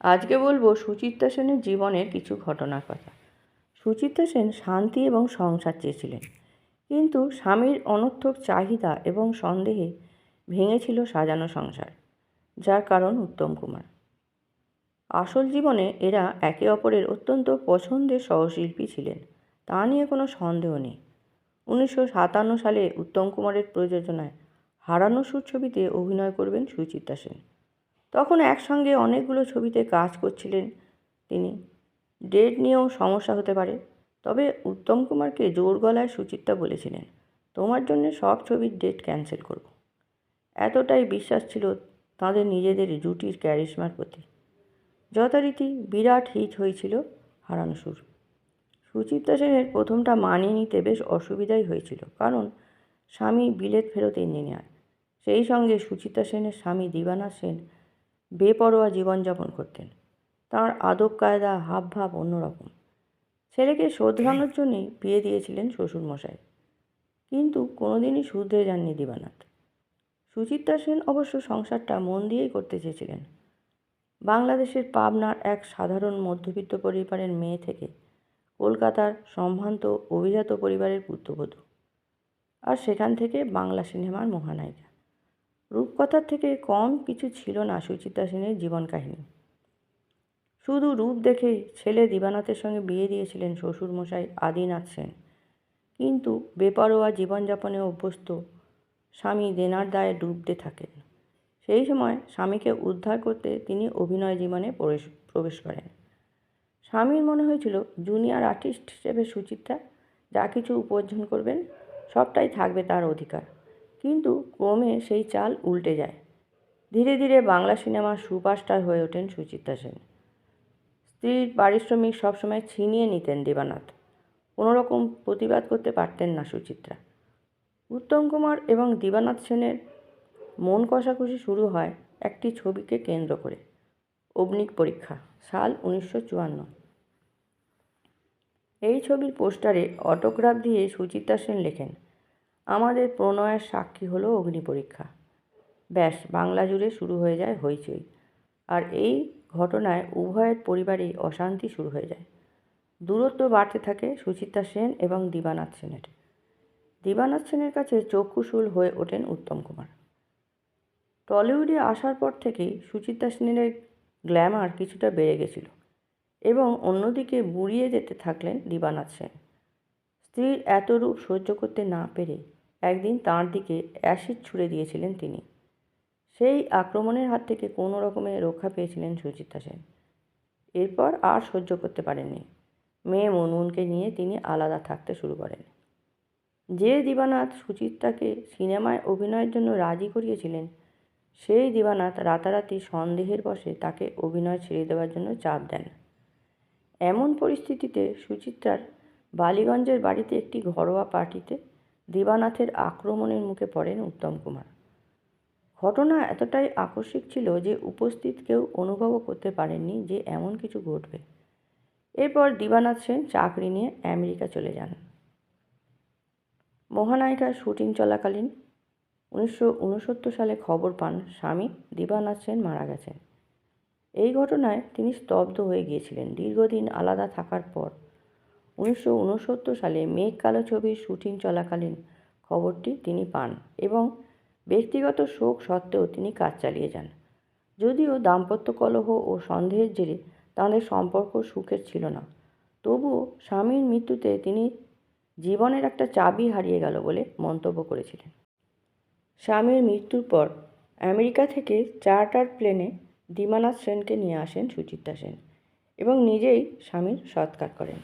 আজকে বলব সুচিত্রা সেনের জীবনের কিছু ঘটনার কথা। সুচিত্রা সেন শান্তি এবং সংসার চেয়েছিলেন। কিন্তু স্বামীর অনর্থক চাহিদা এবং সন্দেহে ভেঙেছিল সাজানো সংসার, যার কারণ উত্তম কুমার। আসল জীবনে এরা একে অপরের অত্যন্ত পছন্দের সহশিল্পী ছিলেন, তা নিয়ে কোনো সন্দেহ নেই। উনিশশো সাতান্ন সালে উত্তম কুমারের প্রযোজনায় হারানো সুর ছবিতে অভিনয় করবেন সুচিত্রা সেন। তখন একসঙ্গে অনেকগুলো ছবিতে কাজ করছিলেন তিনি। ডেট নিয়েও সমস্যা হতে পারে, তবে উত্তম কুমারকে জোর গলায় সুচিত্রা বলেছিলেন, তোমার জন্য সব ছবির ডেট ক্যান্সেল করব। এতটাই বিশ্বাস ছিল তাঁদের নিজেদের জুটির ক্যারিশমার প্রতি। যথারীতি বিরাট হিট হয়েছিল হারানো সুর। সুচিত্রা সেনের প্রথমটা মানিয়ে নিতে বেশ অসুবিধাই হয়েছিল, কারণ স্বামী বিলেত ফেরত ইঞ্জিনিয়ার। সেই সঙ্গে সুচিত্রা সেনের স্বামী দিবানা সেন বেপরোয়া জীবনযাপন করতেন। তার আদব কায়দা, হাবভাব অন্যরকম। ছেলেকে শোধরানোর জন্যেই বিয়ে দিয়েছিলেন শ্বশুরমশাই। কিন্তু কোনোদিনই শুধরে যাননি দিবানাথ। সুচিত্রা সেন অবশ্য সংসারটা মন দিয়েই করতে চেয়েছিলেন। বাংলাদেশের পাবনার এক সাধারণ মধ্যবিত্ত পরিবারের মেয়ে থেকে কলকাতার সম্ভ্রান্ত অভিজাত পরিবারের পুত্রবধূ। আর সেখান থেকে বাংলা সিনেমার মহানায়িকা। রূপকথার থেকে কম কিছু ছিল না সুচিত্রা সেনের জীবন কাহিনী। শুধু রূপ দেখেই ছেলে দিবানাথের সঙ্গে বিয়ে দিয়েছিলেন শ্বশুরমশাই আদিনাথ সেন। কিন্তু বেপরোয়া জীবনযাপনে অভ্যস্ত স্বামী দেনার দায়ে ডুবতে থাকেন। সেই সময় স্বামীকে উদ্ধার করতে তিনি অভিনয় জীবনে প্রবেশ প্রবেশ করেন। স্বামীর মনে হয়েছিল, জুনিয়র আর্টিস্ট হিসেবে সুচিত্রা যা কিছু উপার্জন করবেন, সবটাই থাকবে তার অধিকার। কিন্তু ক্রমে সেই চাল উল্টে যায়। ধীরে ধীরে বাংলা সিনেমার সুপারস্টার হয়ে ওঠেন সুচিত্রা সেন। স্ত্রীর পারিশ্রমিক সবসময় ছিনিয়ে নিতেন দেবানাথ। কোনোরকম প্রতিবাদ করতে পারতেন না সুচিত্রা। উত্তম কুমার এবং দিবানাথ সেনের মন কষাকষি শুরু হয় একটি ছবিকে কেন্দ্র করে। অগ্নিক পরীক্ষা, সাল উনিশশো চুয়ান্ন। এই ছবির পোস্টারে অটোগ্রাফ দিয়ে সুচিত্রা সেন লেখেন আমাদের প্রণয়ের সাক্ষী হলো অগ্নি পরীক্ষা। ব্যাস, বাংলা জুড়ে শুরু হয়ে যায় হইচই। আর এই ঘটনায় উভয়ের পরিবারেই অশান্তি শুরু হয়ে যায়। দূরত্ব বাড়তে থাকে সুচিত্রা সেন এবং দিবানাথ সেনের। দিবানাথ সেনের কাছে চক্ষুশূল হয়ে ওঠেন উত্তম কুমার। টলিউডে আসার পর থেকেই সুচিত্রা সেনের গ্ল্যামার কিছুটা বেড়ে গেছিল এবং অন্যদিকে বুড়িয়ে যেতে থাকলেন দিবানাথ সেন। স্ত্রীর এত রূপ সহ্য করতে না পেরে একদিন তাঁর দিকে অ্যাসিড ছুড়ে দিয়েছিলেন তিনি। সেই আক্রমণের হাত থেকে কোনো রকমে রক্ষা পেয়েছিলেন সুচিত্রা সেন। এরপর আর সহ্য করতে পারেননি। মেয়ে মনমুনকে নিয়ে তিনি আলাদা থাকতে শুরু করেন। যে দিবানাথ সুচিত্রাকে সিনেমায় অভিনয়ের জন্য রাজি করিয়েছিলেন, সেই দিবানাথ রাতারাতি সন্দেহের বশে তাকে অভিনয় ছেড়ে দেওয়ার জন্য চাপ দেন। এমন পরিস্থিতিতে সুচিত্রার বালিগঞ্জের বাড়িতে একটি ঘরোয়া পার্টিতে দিবানাথের আক্রমণের মুখে পড়েন উত্তম কুমার। ঘটনা এতটাই আকস্মিক ছিল যে উপস্থিত কেউ অনুভবও করতে পারেননি যে এমন কিছু ঘটবে। এরপর দিবানাথ সেন চাকরি নিয়ে আমেরিকা চলে যান। মহানায়িকার শুটিং চলাকালীন উনিশশো উনসত্তর সালে খবর পান স্বামী দিবানাথ সেন মারা গেছেন। এই ঘটনায় তিনি স্তব্ধ হয়ে গিয়েছিলেন। দীর্ঘদিন আলাদা থাকার পর উনিশশো উনসত্তর সালে মেঘ কালো ছবির শুটিং চলাকালীন খবরটি তিনি পান এবং ব্যক্তিগত শোক সত্ত্বেও তিনি কাজ চালিয়ে যান। যদিও দাম্পত্য কলহ ও সন্দেহের জেরে তাঁদের সম্পর্ক সুখের ছিল না। তবুও স্বামীর মৃত্যুতে তিনি জীবনের একটা চাবি হারিয়ে গেল বলে মন্তব্য করেছিলেন। স্বামীর মৃত্যুর পর আমেরিকা থেকে চার্টার প্লেনে দিমানাথ সেনকে নিয়ে আসেন সুচিত্রা সেন এবং নিজেই স্বামীর সৎকার করেন।